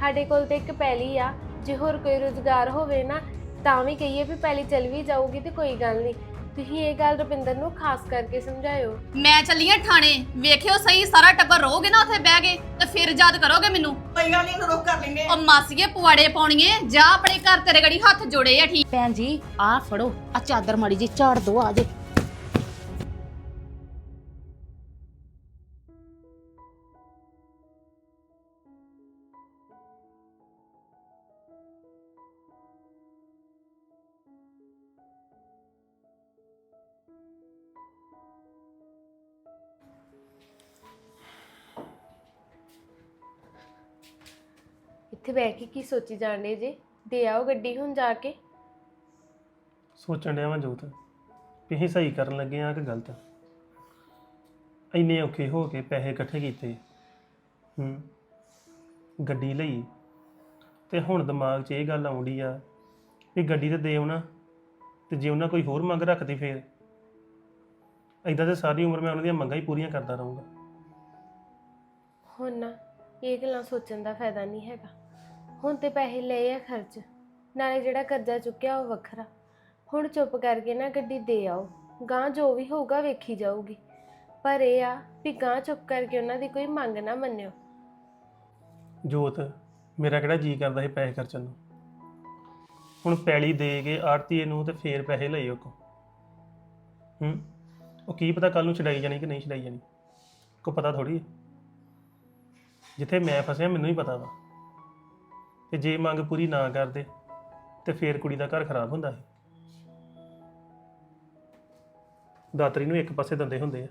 ਸਾਡੇ ਕੋਲ ਤੇ ਇੱਕ ਪੈਲੀ ਆ ਜੇ ਹੋਰ ਕੋਈ ਰੁਜ਼ਗਾਰ ਹੋਵੇ ਨਾ ਤਾਂ ਵੀ ਕਹੀਏ ਵੀ ਪੈਲੀ ਚੱਲ ਵੀ ਜਾਊਗੀ ਤੇ ਕੋਈ ਗੱਲ ਨਹੀਂ। ਤੁਸੀਂ ਇਹ ਗੱਲ ਰੁਪਿੰਦਰ ਨੂੰ ਖਾਸ ਕਰਕੇ ਸਮਝਾਇਓ। ਮੈਂ ਚੱਲੀ ਆਂ ਥਾਣੇ। ਵੇਖਿਓ ਸਹੀ ਸਾਰਾ ਟੱਬਰ ਰਹੋਗੇ ਨਾ ਉੱਥੇ ਬਹਿ ਕੇ ਤੇ ਫਿਰ ਯਾਦ ਕਰੋਗੇ ਮੈਨੂੰ। ਕੋਈ ਗੱਲ ਨਹੀਂ ਰੋਕ ਕਰ ਲੈਂਦੇ ਉਹ ਮਾਸੀਏ ਪੁਆੜੇ ਪਾਉਣੀਏ। ਜਾ ਆਪਣੇ ਘਰ ਤੇਰੇ ਗੜੀ ਹੱਥ ਜੋੜੇ ਆ ਠੀਕ। ਭੈਣ ਜੀ ਆਹ ਫੜੋ ਆ ਚਾਦਰ ਮਾੜੀ ਜੀ ਝਾੜ ਦੋ ਆ ਜੇ ਇੱਥੇ ਬਹਿ ਕੇ ਕੀ ਸੋਚੀ ਜਾਂਦੇ ਜੇ? ਦੇ ਆਓ ਗੱਡੀ ਹੁਣ ਜਾ ਕੇ। ਸੋਚਣ ਡਿਆ ਵਾਂ ਜੋਤ ਵੀ ਅਸੀਂ ਸਹੀ ਕਰਨ ਲੱਗੇ ਆ ਕਿ ਗਲਤ? ਇੰਨੇ ਔਖੇ ਹੋ ਕੇ ਪੈਸੇ ਇਕੱਠੇ ਕੀਤੇ। ਹੂੰ ਗੱਡੀ ਲਈ। ਤੇ ਹੁਣ ਦਿਮਾਗ 'ਚ ਇਹ ਗੱਲ ਆਉਂਦੀ ਆ ਵੀ ਗੱਡੀ ਤੇ ਦੇ ਆਉਣਾ ਤੇ ਜੇ ਉਹਨਾਂ ਕੋਈ ਹੋਰ ਮੰਗ ਰੱਖਦੀ ਫੇਰ? ਐਦਾਂ ਤੇ ਸਾਰੀ ਉਮਰ ਮੈਂ ਉਹਨਾਂ ਦੀਆਂ ਮੰਗਾਂ ਹੀ ਪੂਰੀਆਂ ਕਰਦਾ ਰਹੂੰਗਾ। ਹੁਣ ਨਾ ਇਹ ਗੱਲਾਂ ਸੋਚਣ ਦਾ ਫਾਇਦਾ ਨਹੀਂ ਹੈਗਾ। ਹੁਣ ਤੇ ਪੈਸੇ ਲਏ ਆ ਖਰਚ। ਨਾਲੇ ਜਿਹੜਾ ਕਰਜ਼ਾ ਚੁੱਕਿਆ ਉਹ ਵੱਖਰਾ। ਹੁਣ ਚੁੱਪ ਕਰਕੇ ਨਾ ਗੱਡੀ ਦੇ ਆਓ। ਗਾਂ ਜੋ ਵੀ ਹੋਊਗਾ ਵੇਖੀ ਜਾਊਗੀ। ਪਰ ਇਹ ਆ ਵੀ ਗਾਂ ਚੁੱਪ ਕਰਕੇ ਉਹਨਾਂ ਦੀ ਕੋਈ ਮੰਗ ਨਾ ਮੰਨਿਓ। ਜੋਤ, ਮੇਰਾ ਕਿਹੜਾ ਜੀ ਕਰਦਾ ਸੀ ਪੈਸੇ ਖਰਚਣ ਨੂੰ? ਹੁਣ ਪੈਲੀ ਦੇ ਕੇ ਆੜਤੀਏ ਨੂੰ ਤੇ ਫੇਰ ਪੈਸੇ ਲਏ ਉਹ ਕੋ। ਹੂੰ? ਉਹ ਕੀ ਪਤਾ ਕੱਲ ਨੂੰ ਛਡਾਈ ਜਾਣੀ ਕਿ ਨਹੀਂ ਛਡਾਈ ਜਾਣੀ? ਕੋ ਪਤਾ ਥੋੜੀ ਜਿੱਥੇ ਮੈਂ ਫਸਿਆ ਮੈਨੂੰ ਹੀ ਪਤਾ ਵਾ। ਤੇ ਜੇ ਮੰਗ ਪੂਰੀ ਨਾ ਕਰਦੇ, ਤੇ ਫੇਰ ਕੁੜੀ ਦਾ ਘਰ ਖਰਾਬ ਹੁੰਦਾ ਹੈ ਦਾਤਰੀ ਨੂੰ ਇੱਕ ਪਾਸੇ ਦੰਦੇ ਹੁੰਦੇ ਆ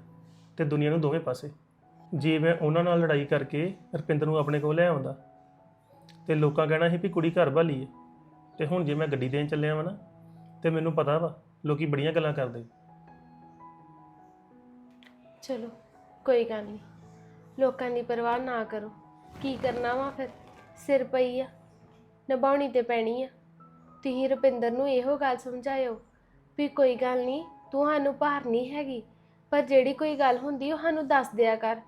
ਤੇ ਦੁਨੀਆ ਨੂੰ ਦੋਵੇਂ ਪਾਸੇ। ਜੇ ਮੈਂ ਉਹਨਾਂ ਨਾਲ ਲੜਾਈ ਕਰਕੇ ਰਪਿੰਦਰ ਨੂੰ ਆਪਣੇ ਕੋਲ ਲੈ ਆਉਂਦਾ, ਤੇ ਲੋਕਾਂ ਕਹਿਣਾ ਸੀ ਵੀ ਕੁੜੀ ਘਰ ਭਾਲੀ ਹੈ ਤੇ ਹੁਣ ਜੇ ਮੈਂ ਗੱਡੀ ਦੇਣ ਚੱਲਿਆ ਵਾਂ ਨਾ, ਤੇ ਮੈਨੂੰ ਪਤਾ ਵਾ ਲੋਕੀ ਬੜੀਆਂ ਗੱਲਾਂ ਕਰਦੇ। ਚਲੋ, ਕੋਈ ਗੱਲ ਨਹੀਂ। ਲੋਕਾਂ ਦੀ ਪਰਵਾਹ ਨਾ ਕਰੋ। ਕੀ ਕਰਨਾ ਵਾ ਫਿਰ? ਸਿਰ ਪਈ ਆ। ਨਿਭਾਉਣੀ ਤੇ ਪੈਣੀ ਆ। ਤੁਸੀਂ ਰੁਪਿੰਦਰ ਨੂੰ ਇਹੋ ਗੱਲ ਸਮਝਾਇਓ ਵੀ ਕੋਈ ਗੱਲ ਨਹੀਂ, ਤੂੰ ਸਾਨੂੰ ਭਾਰ ਨਹੀਂ ਹੈਗੀ, ਪਰ ਜਿਹੜੀ ਕੋਈ ਗੱਲ ਹੁੰਦੀ ਉਹ ਸਾਨੂੰ ਦੱਸ ਦਿਆ ਕਰ।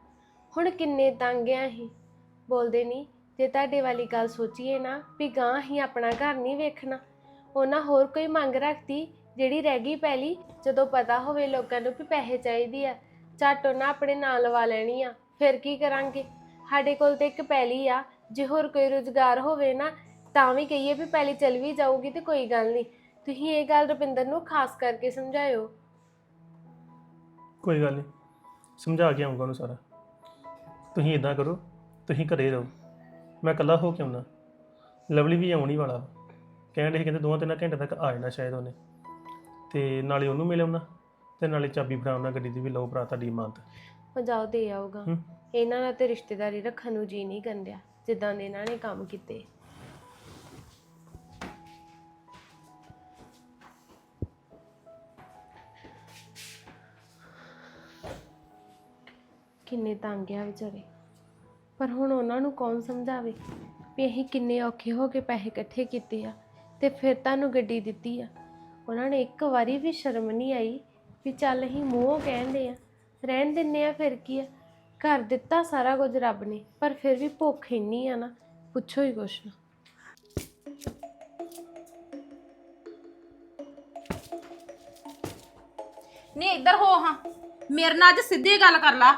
ਹੁਣ ਕਿੰਨੇ ਤੰਗ ਆ ਅਸੀਂ। ਬੋਲਦੇ ਨਹੀਂ, ਜੇ ਤੁਹਾਡੇ ਵਾਲੀ ਗੱਲ ਸੋਚੀਏ ਨਾ ਵੀ ਗਾਂ ਹੀ ਆਪਣਾ ਘਰ ਨਹੀਂ ਵੇਖਣਾ, ਉਹਨਾਂ ਹੋਰ ਕੋਈ ਮੰਗ ਰੱਖਤੀ ਜਿਹੜੀ ਰਹਿ ਗਈ ਪਹਿਲੀ, ਜਦੋਂ ਪਤਾ ਹੋਵੇ ਲੋਕਾਂ ਨੂੰ ਵੀ ਪੈਸੇ ਚਾਹੀਦੀ ਆ। ਝੱਟ ਉਹਨਾਂ ਆਪਣੇ ਨਾਂ ਲਵਾ ਲੈਣੀ ਆ, ਫਿਰ ਕੀ ਕਰਾਂਗੇ? ਸਾਡੇ ਕੋਲ ਤੇ ਇੱਕ ਪੈਲੀ ਆ, ਜੇ ਹੋਰ ਕੋਈ ਰੁਜ਼ਗਾਰ ਹੋਵੇ ਨਾ ਤਾਂ ਵੀ ਕਹੀਏ ਵੀ ਪੈਲੀ ਚੱਲ ਵੀ ਜਾਊਗੀ ਤੇ ਕੋਈ ਗੱਲ ਨਹੀਂ। ਤੁਸੀਂ ਇਹ ਗੱਲ ਰੁਪਿੰਦਰ ਨੂੰ ਖਾਸ ਕਰਕੇ ਸਮਝਾਇਓ। ਕੋਈ ਗੱਲ ਨਹੀਂ। ਸਮਝਾ ਕੇ ਆਉਂਗਾ ਉਹਨੂੰ ਸਾਰਾ। ਤੁਸੀਂ ਇਦਾਂ ਕਰੋ ਤੁਸੀਂ ਘਰੇ ਰਹੋ। ਮੈਂ ਇਕੱਲਾ ਹੋ ਕੇ ਆਉਣਾ। ਲਵਲੀ ਵੀ ਆਉਣ ਹੀ ਵਾਲਾ। ਵਾ। ਕਹਿਣ ਦੇ ਕਹਿੰਦੇ ਦੋਵਾਂ ਤਿੰਨਾਂ ਘੰਟੇ ਤੱਕ ਆ ਜਾਣਾ ਸ਼ਾਇਦ ਉਹਨੇ। ਤੇ ਨਾਲੇ ਉਹਨੂੰ ਮਿਲ ਆਉਣਾ ਤੇ ਨਾਲੇ ਚਾਬੀ ਫੜਾਉਣਾ ਗੱਡੀ ਦੀ ਵੀ ਲਓ ਭਰਾ ਤੁਹਾਡੀ ਇਮਾਨਤ ਉਹ ਜਾਓ ਦੇ ਆਊਗਾ। ਹੂੰ। ਇਹਨਾਂ ਨਾਲ ਤੇ ਰਿਸ਼ਤੇਦਾਰੀ ਰੱਖਣ ਨੂੰ ਜੀ ਨਹੀਂ ਕੰਦਿਆ ਜਿੱਦਾਂ ਦੇ ਇਹਨਾਂ ਨੇ ਕੰਮ ਕੀਤੇ। ਕਿੰਨੇ ਤੰਗ ਆ ਵਿਚਾਰੇ। ਪਰ ਹੁਣ ਉਹਨਾਂ ਨੂੰ ਕੌਣ ਸਮਝਾਵੇ ਵੀ ਅਸੀਂ ਕਿੰਨੇ ਔਖੇ ਹੋ ਕੇ ਪੈਸੇ ਇਕੱਠੇ ਕੀਤੇ ਆ ਤੇ ਫਿਰ ਤੁਹਾਨੂੰ ਗੱਡੀ ਦਿੱਤੀ ਆ। ਉਹਨਾਂ ਨੇ ਇੱਕ ਵਾਰੀ ਵੀ ਸ਼ਰਮ ਨਹੀਂ ਆਈ ਵੀ ਚੱਲ ਅਸੀਂ ਮੂੰਹੋਂ ਕਹਿੰਦੇ ਆ, ਰਹਿਣ ਦਿੰਨੇ ਆ ਫਿਰ ਕੀ ਆ। ਘਰ ਦਿੱਤਾ ਸਾਰਾ ਕੁਝ ਰੱਬ ਨੇ, ਪਰ ਫਿਰ ਵੀ ਭੁੱਖ ਇੰਨੀ ਆ ਨਾ, ਪੁੱਛੋ ਹੀ ਕੁਛ ਨਾ। ਨਹੀਂ ਇੱਧਰ ਹੋ ਹਾਂ, ਮੇਰੇ ਨਾਲ ਅੱਜ ਸਿੱਧੀ ਗੱਲ ਕਰ ਲਾ।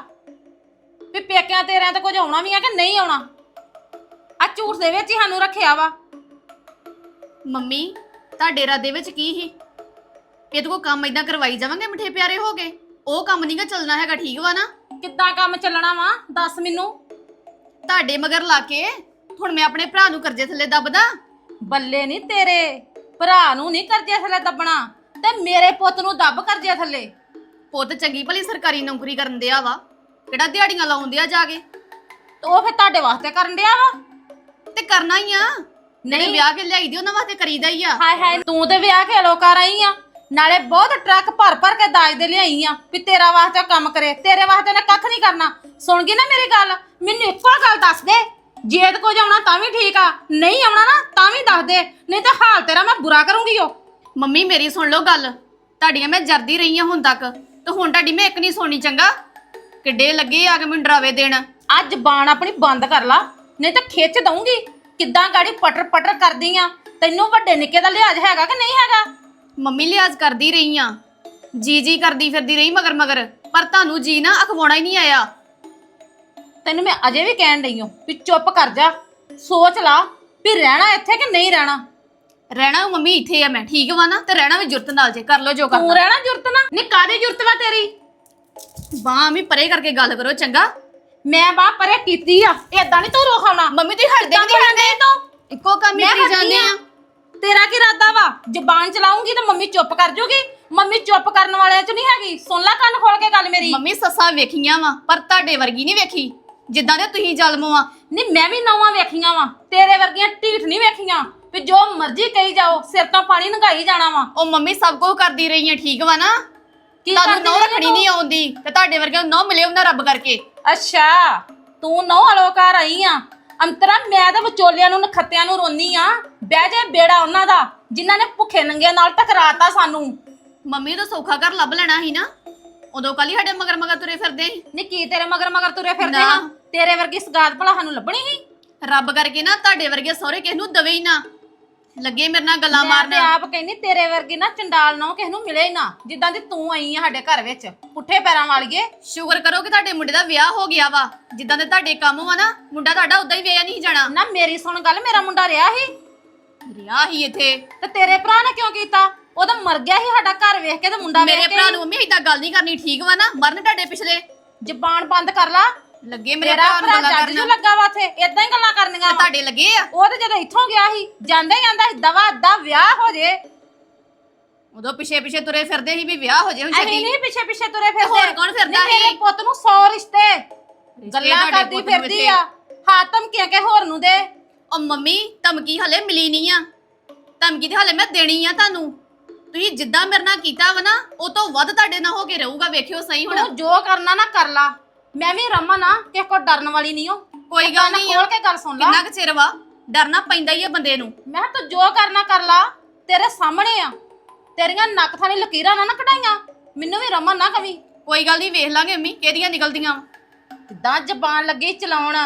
ਵੀ ਪੇਕਿਆਂ ਤੇਰਿਆਂ ਤੇ ਕੁਝ ਆਉਣਾ ਵੀ ਆ ਕਿ ਨਹੀਂ ਆਉਣਾ? ਆ ਝੂਠ ਦੇ ਵਿੱਚ ਹੀ ਸਾਨੂੰ ਰੱਖਿਆ ਵਾ। ਮੰਮੀ ਤੁਹਾਡੇ ਇਰਾਦੇ ਵਿੱਚ ਕੀ ਸੀ? ਇਹ ਤੋਂ ਕੰਮ ਇਦਾਂ ਕਰਵਾਈ ਜਾਵਾਂਗੇ ਮਿੱਠੇ ਪਿਆਰੇ ਹੋ ਗਏ ਉਹ ਕੰਮ ਨਹੀਂਗਾ ਚੱਲਣਾ ਹੈਗਾ ਠੀਕ ਵਾ ਨਾ? ਕਿੱਦਾਂ ਕੰਮ ਚੱਲਣਾ ਵਾ? ਦੱਸ ਮੈਨੂੰ। ਤੁਹਾਡੇ ਮਗਰ ਲਾ ਕੇ ਹੁਣ ਮੈਂ ਆਪਣੇ ਭਰਾ ਨੂੰ ਕਰਜ਼ੇ ਥੱਲੇ ਦੱਬਦਾ। ਬੱਲੇ ਨਹੀਂ ਤੇਰੇ। ਭਰਾ ਨੂੰ ਨਹੀਂ ਕਰਜੇ ਥੱਲੇ ਦੱਬਣਾ। ਤੇ ਮੇਰੇ ਪੁੱਤ ਨੂੰ ਦੱਬ ਕਰਜੇ ਥੱਲੇ। ਪੁੱਤ ਚੰਗੀ ਭਲੀ ਸਰਕਾਰੀ ਨੌਕਰੀ ਕਰਨ ਦਿਆ ਵਾ। ਕਿਹੜਾ ਦਿਹਾੜੀਆਂ ਲਾਉਣ ਦਿਆ ਜਾ ਕੇ? ਤੇ ਉਹ ਫਿਰ ਤੁਹਾਡੇ ਵਾਸਤੇ ਕਰਨ ਡਿਆ ਵਾ? ਤੇ ਕਰਨਾ ਹੀ ਆ। ਨਹੀਂ। ਵਿਆਹ ਕੇ ਲਿਆਈ ਦੀ ਉਹਨਾਂ ਵਾਸਤੇ ਕਰੀਦਾ ਹੀ ਆ। ਹਾਏ ਹਾਏ ਤੂੰ ਤੇ ਵਿਆਹ ਕੇ ਲੋਕਾਰ ਆਈ ਆ। ਨਾਲੇ ਬਹੁਤ ਟਰੱਕ ਭਰ ਭਰ ਕੇ ਦਾਜ ਦੇ ਲਿਆਈ ਆ ਵੀ ਤੇਰਾ ਵਾਸਤੇ ਉਹ ਕੰਮ ਕਰੇ ਤੇਰੇ ਵਾਸਤੇ ਉਹਨੇ ਕੱਖ ਨਹੀਂ ਕਰਨਾ। ਸੁਣ ਗਈ ਨਾ ਮੇਰੀ ਗੱਲ? ਮੈਨੂੰ ਇੱਕੋ ਗੱਲ ਦੱਸ ਦੇ। ਜੇ ਤੇ ਕੁਝ ਆਉਣਾ ਤਾਂ ਵੀ ਠੀਕ ਆ ਨਹੀਂ ਆਉਣਾ ਨਾ ਤਾਂ ਵੀ ਦੱਸ ਦੇ। ਨਹੀਂ ਤਾਂ ਹਾਲ ਤੇਰਾ ਮੈਂ ਬੁਰਾ ਕਰੂੰਗੀ ਉਹ। ਮੰਮੀ ਮੇਰੀ ਸੁਣ ਲਓ ਗੱਲ। ਤੁਹਾਡੀਆਂ ਮੈਂ ਜਰਦੀ ਰਹੀ ਹਾਂ ਹੁਣ ਤੱਕ। ਤੇ ਹੁਣ ਤੁਹਾਡੀ ਮੈਂ ਇੱਕ ਨਹੀਂ ਸੁਣੀ ਚੰਗਾ? ਕਿੱਡੇ ਲੱਗੇ ਆ ਕੇ ਮੈਨੂੰ ਡਰਾਵੇ ਦੇਣ? ਅੱਜ ਬਾਣ ਆਪਣੀ ਬੰਦ ਕਰ ਲਾ ਨਹੀਂ ਤਾਂ ਖਿੱਚ ਦਊਂਗੀ। ਕਿੱਦਾਂ ਗਾੜੀ ਪਟਰ ਪਟਰ ਕਰਦੀ ਆ? ਤੈਨੂੰ ਵੱਡੇ ਨਿੱਕੇ ਦਾ ਲਿਹਾਜ਼ ਹੈਗਾ ਕਿ ਨਹੀਂ ਹੈਗਾ? ਮੰਮੀ ਲਿਆਜ਼ ਕਰਦੀ ਰਹੀ ਆ। ਜੀ ਜੀ ਕਰਦੀ ਫਿਰਦੀ ਰਹੀ ਮਗਰ ਮਗਰ ਪਰ ਤੁਹਾਨੂੰ ਜੀ ਨਾ ਅਖਵਾਉਣਾ ਹੀ ਨਹੀਂ ਆਇਆ। ਤੈਨੂੰ ਮੈਂ ਅਜੇ ਵੀ ਕਹਿਣ ਡਈ ਹਾਂ ਵੀ ਚੁੱਪ ਕਰ ਜਾ ਸੋਚ ਲਾ ਵੀ ਰਹਿਣਾ ਇੱਥੇ ਕਿ ਨਹੀਂ ਰਹਿਣਾ? ਰਹਿਣਾ ਮੰਮੀ ਇੱਥੇ ਆ ਮੈਂ ਠੀਕ ਵਾ ਨਾ? ਤੇ ਰਹਿਣਾ ਵੀ ਜੁਰਤ ਨਾਲ ਜੇ ਕਰ ਲੋ ਜੋ ਤੂੰ ਕਰਨਾ। ਰਹਿਣਾ ਜੁਰਤ ਨਾ ਨੀ ਕਾਦੀ ਜੁਰਤ ਵਾ ਤੇਰੀ? ਬਾਹ ਵੀ ਪਰੇ ਕਰਕੇ ਗੱਲ ਕਰੋ ਚੰਗਾ। ਮੈਂ ਬਾਹ ਪਰੇ ਕੀਤੀ ਆ ਏਦਾਂ ਨਹੀਂ ਤੂੰ ਰੋਖਾਉਣਾ ਮੰਮੀ ਹਟਦੇ ਕਿੱਦਾਂ ਨਹੀਂ ਡਈ ਤੂੰ। ਇੱਕੋ ਕੰਮ ਹੀ ਕਰੀ ਜਾਂਦੇ ਆਂ। ਤੇਰਾ ਕੀ ਇਰਾਦਾ ਵਾ? ਜ਼ਬਾਨ ਚਲਾਉਂਗੀ ਤਾਂ ਮੰਮੀ ਚੁੱਪ ਕਰ ਜੂਗੀ? ਮੰਮੀ ਚੁੱਪ ਕਰਨ ਵਾਲਿਆਂ ਚ ਨਹੀਂ ਹੈਗੀ? ਸੁਣ ਲੈ ਕੰਨ ਖੋਲ ਕੇ ਗੱਲ ਮੇਰੀ। ਮੰਮੀ ਸੱਸਾਂ ਵੇਖੀਆਂ ਵਾ ਪਰ ਤੁਹਾਡੇ ਵਰਗੀ ਨਹੀਂ ਵੇਖੀ। ਜਿੱਦਾਂ ਦੇ ਤੁਸੀਂ ਜ਼ਾਲਮ ਆ ਨਹੀਂ ਮੈਂ ਵੀ ਨੌਵਾਂ ਵੇਖੀਆਂ ਵਾ। ਤੇਰੇ ਵਰਗੀਆਂ ਢੀਠ ਨਹੀਂ ਵੇਖੀਆਂ। ਵੀ ਜੋ ਮਰਜ਼ੀ ਕਹੀ ਜਾਓ ਸਿਰ ਤੋਂ ਪਾਣੀ ਨੰਗਾਈ ਜਾਣਾ ਵਾ। ਉਹ ਮੰਮੀ ਸਭ ਕੁਝ ਕਰਦੀ ਰਹੀ ਆ ਠੀਕ ਵਾ ਨਾ? ਕੀ ਤੁਹਾਨੂੰ ਕਰਦੀ ਨੌ ਰਹੀ ਰੱਖਣੀ? ਨਹੀਂ ਆਉਂਦੀ ਤੇ ਤੁਹਾਡੇ ਵਰਗੇ ਨੌ ਮਿਲੇ ਉਹਨਾਂ ਰੱਬ ਕਰਕੇ। ਅੱਛਾ ਤੂੰ ਨੌ ਅਲੋਕਾਰ ਆਈ ਆ। ਅੰਤਰਾ ਮੈਂ ਤਾਂ ਵਿਚੋਲਿਆਂ ਨੂੰ ਨਖੱਤਿਆਂ ਨੂੰ ਰੋਨੀ ਆ। ਬਹਿ ਜਾ ਬੇੜਾ ਉਹਨਾਂ ਦਾ ਜਿਨ੍ਹਾਂ ਨੇ ਭੁੱਖੇ ਨੰਗੇ ਨਾਲ ਟਕਰਾਤਾ ਸਾਨੂੰ। ਮੰਮੀ ਤਾਂ ਸੌਖਾ ਘਰ ਲੱਭ ਲੈਣਾ ਸੀ ਨਾ। ਉਦੋਂ ਕੱਲ ਹੀ ਸਾਡੇ ਮਗਰ ਮਗਰ ਤੁਰੇ ਫਿਰਦੇ ਸੀ। ਨੀ ਕੀ ਤੇਰੇ ਮਗਰ ਮਗਰ ਤੁਰੇ ਫਿਰਦੇ ਨਾ। ਹਾਂ ਤੇਰੇ ਵਰਗੀ ਸਗਾਤ ਭਲਾ ਸਾਨੂੰ ਲੱਭਣੀ ਸੀ? ਰੱਬ ਕਰਕੇ ਨਾ ਤੁਹਾਡੇ ਵਰਗੇ ਸਹੁਰੇ ਕਿਸ ਨੂੰ ਦਵੇ ਹੀ ਨਾ। ਲੱਗੇ ਮੇਰੇ ਨਾਲ ਗੱਲਾਂ ਮੈਂ ਤੇ ਮਾਰਨ। ਆਪ ਕਹਿੰਦੀ ਤੇਰੇ ਵਰਗੀ ਨਾ ਚੰਡਾਲ ਨਾ ਕਿਸ ਨੂੰ ਮਿਲੇ ਹੀ ਨਾ ਜਿੱਦਾਂ ਦੀ ਤੂੰ ਆਈ ਆ ਸਾਡੇ ਘਰ ਵਿੱਚ ਪੁੱਠੇ ਪੈਰਾਂ ਵਾਲੀਏ। ਸ਼ੁਕਰ ਕਰੋ ਕਿ ਤੁਹਾਡੇ ਮੁੰਡੇ ਦਾ ਵਿਆਹ ਹੋ ਗਿਆ ਵਾ। ਜਿੱਦਾਂ ਦੇ ਤੁਹਾਡੇ ਕੰਮ ਵਾ ਨਾ ਮੁੰਡਾ ਤੁਹਾਡਾ ਉਦਾਂ ਹੀ ਵਿਆਹ ਨਹੀਂ ਜਾਣਾ। ਨਾ ਮੇਰੀ ਸੁਣ ਗੱਲ ਮੇਰਾ ਮੁੰਡਾ ਰਿਹਾ ਸੀ? ਰਿਹਾ ਹੀ ਇੱਥੇ। ਤੇ ਤੇਰੇ ਭਰਾ ਨੇ ਕਿਉਂ ਕੀਤਾ? ਉਹ ਤਾਂ ਮਰ ਗਿਆ ਸੀ ਸਾਡਾ ਘਰ ਵੇਖ ਕੇ ਤੇ ਮੁੰਡਾ ਮੇਰੇ ਵੇਖ ਕੇ ਭਰਾ ਨੂੰ ਮੰਮੀ ਏਦਾਂ ਗੱਲ ਨਹੀਂ ਕਰਨੀ ਠੀਕ ਵਾ ਨਾ? ਮਰਨ ਤੁਹਾਡੇ ਪਿਛਲੇ। ਜ਼ਬਾਨ ਬੰਦ ਕਰ ਲਾ। ਲੱਗੇ ਮੇਰੇ ਤੇਰਾ ਭਰਾ ਨੂੰ ਗੱਲਾਂ ਜੱਜ ਨੂੰ ਕਰਨਾ ਲੱਗਾ ਵਾ ਉੱਥੇ ਇਦਾਂ ਹੀ ਗੱਲਾਂ ਕਰਨੀਆਂ ਵਾ। ਤੁਹਾਡੇ ਲੱਗੇ ਆ? ਉਹ ਤੇ ਜਦੋਂ ਇੱਥੋਂ ਗਿਆ ਸੀ ਜਾਂਦਾ ਹੀ ਜਾਂਦਾ ਸੀ ਦਵਾ ਦਾ ਵਿਆਹ ਹੋ ਜੇ। ਉਦੋਂ ਪਿਛੇ ਪਿਛੇ ਤੁਰੇ ਫਿਰਦੇ ਸੀ ਵੀ ਵਿਆਹ ਹੋ ਜੇ ਹੁਣ ਅਸੀਂ ਛੇਤੀ ਨਹੀਂ ਪਿੱਛੇ ਪਿੱਛੇ ਤੁਰੇ ਫਿਰਦੇ ਹੋਰ ਕੌਣ ਫਿਰਦਾ ਨਹੀਂ, ਮੇਰੇ ਸੀ? ਪੁੱਤ ਨੂੰ 100 ਰਿਸ਼ਤੇ। ਗੱਲਾਂ ਤੁਹਾਡੇ ਕਰਦੀ ਪੁੱਤ ਨੂੰ ਫਿਰਦੀ। ਆ। ਹਾਂ ਧਮਕੀਆਂ ਕੇ ਹੋਰ ਨੂੰ ਦੇ। ਉਹ ਮੰਮੀ ਧਮਕੀ ਹਲੇ ਮਿਲੀ ਨਹੀਂ ਆ। ਧਮਕੀ ਤੇ ਹਲੇ ਮੈਂ ਦੇਣੀ ਆ ਤੁਹਾਨੂੰ। ਤੁਸੀਂ ਜਿੱਦਾਂ ਮੇਰੇ ਨਾਲ ਕੀਤਾ ਵਾ ਨਾ ਉਹ ਤੋਂ ਵੱਧ ਤੁਹਾਡੇ ਨਾਲ ਹੋ ਕੇ ਰਹੂਗਾ ਵੇਖਿਓ ਸਹੀ ਹੁਣ। ਤੂੰ ਜੋ ਕਰਨਾ ਨਾ ਕਰ ਲਾ। ਮੈਂ ਵੀ ਰਮਨ ਆ ਕਿਸੇ ਕੋ ਡਰਨ ਵਾਲੀ ਨਹੀਂ ਹੋ ਕੋਈ ਗੱਲ ਨਹੀਂ ਖੋਲ ਕੇ ਗੱਲ ਸੁਣ ਲਾ। ਕਿੰਨਾ ਕੁ ਚਿਰ ਵਾ? ਡਰਨਾ ਪੈਂਦਾ ਹੀ ਆ ਬੰਦੇ ਨੂੰ। ਮੈਂ ਕਿਹਾ ਤੂੰ ਜੋ ਕਰਨਾ ਕਰ ਲਾ ਤੇਰੇ ਸਾਹਮਣੇ ਆ। ਤੇਰੀਆਂ ਨੱਕ ਥਾਣੀ ਲਕੀਰਾਂ ਨਾ ਨਾ ਕਢਾਈਆਂ। ਮੈਨੂੰ ਵੀ ਰਮਨ ਨਾ ਕਵੀ। ਕੋਈ ਗੱਲ ਨਹੀਂ ਵੇਖ ਲਾਂਗੇ ਮੰਮੀ ਕਿਹਦੀਆਂ ਨਿਕਲਦੀਆਂ ਵਾਂ। ਕਿੱਦਾਂ ਜ਼ਬਾਨ ਲੱਗੀ ਚਲਾਉਣ।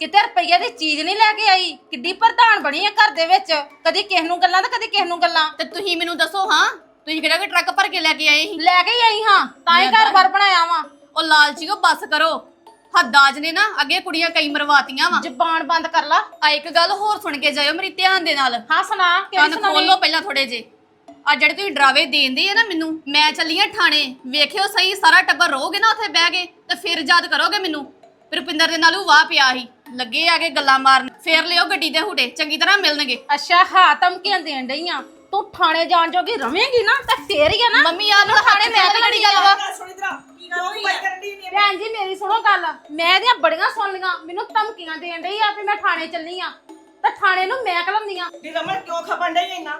ਕਿਤੇ ਰੁਪਈਏ ਦੀ ਚੀਜ਼ ਨਹੀਂ ਲੈ ਕੇ ਆਈ। ਕਿੱਡੀ ਪ੍ਰਧਾਨ ਬਣੀ ਆ ਘਰ ਦੇ ਵਿੱਚ। ਕਦੀ ਕਿਸ ਨੂੰ ਗੱਲਾਂ ਤੇ ਕਦੀ ਕਿਸ ਨੂੰ ਗੱਲਾਂ। ਤੇ ਤੁਸੀਂ ਮੈਨੂੰ ਦੱਸੋ ਹਾਂ? ਤੁਸੀਂ ਕਿਹੜਾ ਕੋਈ ਟਰੱਕ ਭਰ ਕੇ ਲੈ ਕੇ ਆਏ ਸੀ? ਲੈ ਕੇ ਹੀ ਆਈ ਹਾਂ। ਤਾਂ ਹੀ ਘਰ ਬਾਰ ਬਣਾਇਆ ਵਾ। ਉਹ ਲਾਲਚੀਓ ਬੱਸ ਕਰੋ। ਹੱਦਾਜ ਨੇ ਨਾ ਅੱਗੇ ਕੁੜੀਆਂ ਕਈ ਮਰਵਾਤੀਆਂ ਵਾ। ਜ਼ਬਾਨ ਬੰਦ ਕਰ ਲਾ। ਆ ਇੱਕ ਗੱਲ ਹੋਰ ਸੁਣ ਕੇ ਜਾਇਓ ਮੇਰੀ ਧਿਆਨ ਦੇ ਨਾਲ। ਹਾਂ ਸੁਣਾ ਕਿਹੜੀ ਕੰਨ ਖੋਲੋ ਪਹਿਲਾਂ ਥੋੜੇ ਜੇ ਆ ਜਿਹੜੇ ਤੁਸੀਂ ਡਰਾਵੇ ਦੇਂਦੇ ਆ ਨਾ ਮੈਨੂੰ ਮੈਂ ਚੱਲੀ ਆ ਥਾਣੇ। ਵੇਖਿਓ ਸਹੀ ਸਾਰਾ ਟੱਬਰ ਰਹੋਗੇ ਨਾ ਉੱਥੇ ਬਹਿ ਕੇ ਤੇ ਫਿਰ ਯਾਦ ਕਰੋਗੇ ਮੈਨੂੰ। ਫਿਰ ਰੁਪਿੰਦਰ ਦੇ ਨਾਲ ਉਹ ਵਾਹ ਪਿਆ ਸੀ। ਲੱਗੇ ਆ ਕੇ ਗੱਲਾਂ ਮਾਰਨ। ਫੇਰ ਲਿਓ ਗੱਡੀ ਦੇ ਹੁਟੇ ਚੰਗੀ ਤਰ੍ਹਾਂ ਮਿਲਣਗੇ। ਅੱਛਾ ਹਾਂ ਧਮਕੀਆਂ ਦੇਣ ਡਈਆਂ ਤੂੰ ਥਾਣੇ ਜਾਣ ਜੋਗੀ ਰਵੇਂਗੀ ਨਾ ਤਾਂ ਫੇਰ ਹੀ ਆ ਨਾ। ਮੰਮੀ ਆ ਨੂੰ ਥਾਣੇ ਮੈਂ ਕਿਹੜੀ ਗੱਲ ਵਾ ਭੈਣ ਜੀ ਮੇਰੀ ਸੁਣੋ ਗੱਲ। ਮੈਂ ਇਹਦੀਆਂ ਬੜੀਆਂ ਸੁਣ ਲੀਆਂ ਮੈਨੂੰ ਧਮਕੀਆਂ ਦੇਣ ਡਈ ਆ ਵੀ ਮੈਂ ਥਾਣੇ ਚੱਲੀ ਆ। ਤਾਂ ਥਾਣੇ ਨੂੰ ਮੈਂ ਕਲਮਦੀ ਆ। ਦੀ ਰਮਨ ਕਿਉਂ ਖਪਣ ਡਈ ਇੰਨਾ?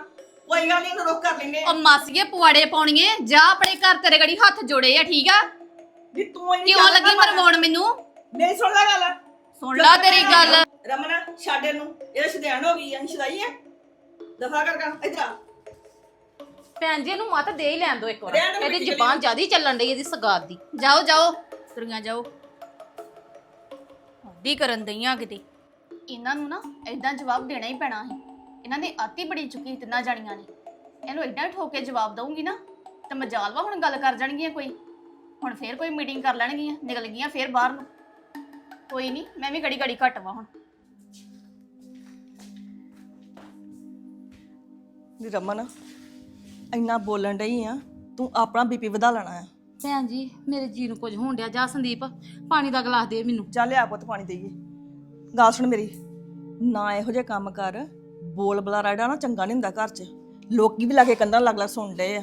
ਕੋਈ ਗੱਲ ਨਹੀਂ ਇਹਨੂੰ ਰੋਕ ਕਰ ਲੈਨੇ ਉਹ ਮਾਸੀਏ ਪੁਆੜੇ ਪਾਉਣੀਏ। ਜਾ ਆਪਣੇ ਘਰ ਤੇਰੇ ਗੜੀ ਹੱਥ ਜੋੜੇ ਆ ਠੀਕ ਆ? ਵੀ ਤੂੰ ਇੰਨੀ ਕਿਉਂ ਗੱਲ ਲੱਗੀ ਨਾ ਕਰ। ਮਰਵਾਉਣ ਮੈਨੂੰ? ਮੇਰੀ ਸੁਣ ਲੈ ਗੱਲ। ਸੁਣ ਲਾ ਤੇਰੀ ਗੱਲ। ਰਮਨ ਛੱਡ ਇਹਨੂੰ। ਇਹ ਸ਼ਦਿਆਣ ਹੋ ਗਈ ਅੰਸ਼ ਸ਼ਦਾਈ ਹੈ ਦਫਾ ਕਰ ਕਰ ਇਧਰ ਆ। ਭੈਣ ਜੀ ਇਹਨੂੰ ਮਤ ਦੇ ਹੀ ਲੈਣ ਦੋ ਇੱਕ ਵਾਰ। ਰਹਿਣ ਦਿਓ ਇਹਦੀ ਮਿੱਟੀ ਜ਼ਬਾਨ ਜ਼ਿਆਦਾ ਚੱਲਣ ਡਈ ਇਹਦੀ ਸਗਾਤ ਦੀ। ਜਾਓ ਜਾਓ ਤੁਰੀਆਂ ਜਾਓ। ਹੱਡੀ ਕਰਨ ਦਈਆਂ ਕਿਤੇ। ਇਹਨਾਂ ਨੂੰ ਨਾ ਐਦਾਂ ਜਵਾਬ ਦੇਣਾ ਹੀ ਪੈਣਾ ਸੀ। ਇਹਨਾਂ ਨੇ ਆਤੀ ਬੜੀ ਚੁੱਕੀ ਤਿੰਨਾਂ ਜਾਣੀਆਂ ਨੇ। ਇਹਨੂੰ ਐਦਾਂ ਠੋਕ ਕੇ ਜਵਾਬ ਦਊਂਗੀ ਨਾ ਤੇ ਮਜਾਲ ਵਾ ਹੁਣ ਗੱਲ ਕਰ ਜਾਣਗੀਆਂ ਕੋਈ। ਹੁਣ ਫੇਰ ਕੋਈ ਮੀਟਿੰਗ ਕਰ ਲੈਣਗੀਆਂ ਨਿਕਲ ਗਈਆਂ ਫੇਰ ਬਾਹਰ ਨੂੰ। ਕੋਈ ਨਹੀਂ ਮੈਂ ਵੀ ਘੜੀ ਘੜੀ ਘਟਵਾ ਹੁਣ। ਦੀ ਰਮਨ ਇੰਨਾ ਬੋਲਣ ਡਈ ਆ ਤੂੰ ਆਪਣਾ ਬੀਪੀ ਵਧਾ ਲੈਣਾ ਆ। ਭੈਣ ਜੀ ਮੇਰੇ ਜੀ ਨੂੰ ਕੁਝ ਹੋਣ ਡਿਆ। ਜਾ ਸੰਦੀਪ ਪਾਣੀ ਦਾ ਗਲਾਸ ਦੇ ਮੈਨੂੰ। ਚੱਲ ਆ ਪੁੱਤ ਪਾਣੀ ਦੇਈਏ। ਗੱਲ ਸੁਣ ਮੇਰੀ ਨਾ ਇਹੋ ਜਿਹੇ ਕੰਮ ਕਰ। ਬੋਲ ਬਲਾਰਾ ਜਿਹੜਾ ਨਾ ਚੰਗਾ ਨਹੀਂ ਹੁੰਦਾ ਘਰ 'ਚ। ਲੋਕੀ ਵੀ ਲਾਗੇ ਕੰਧਾਂ ਲੱਗ ਲੱਗ ਸੁਣ ਡਏ ਆ।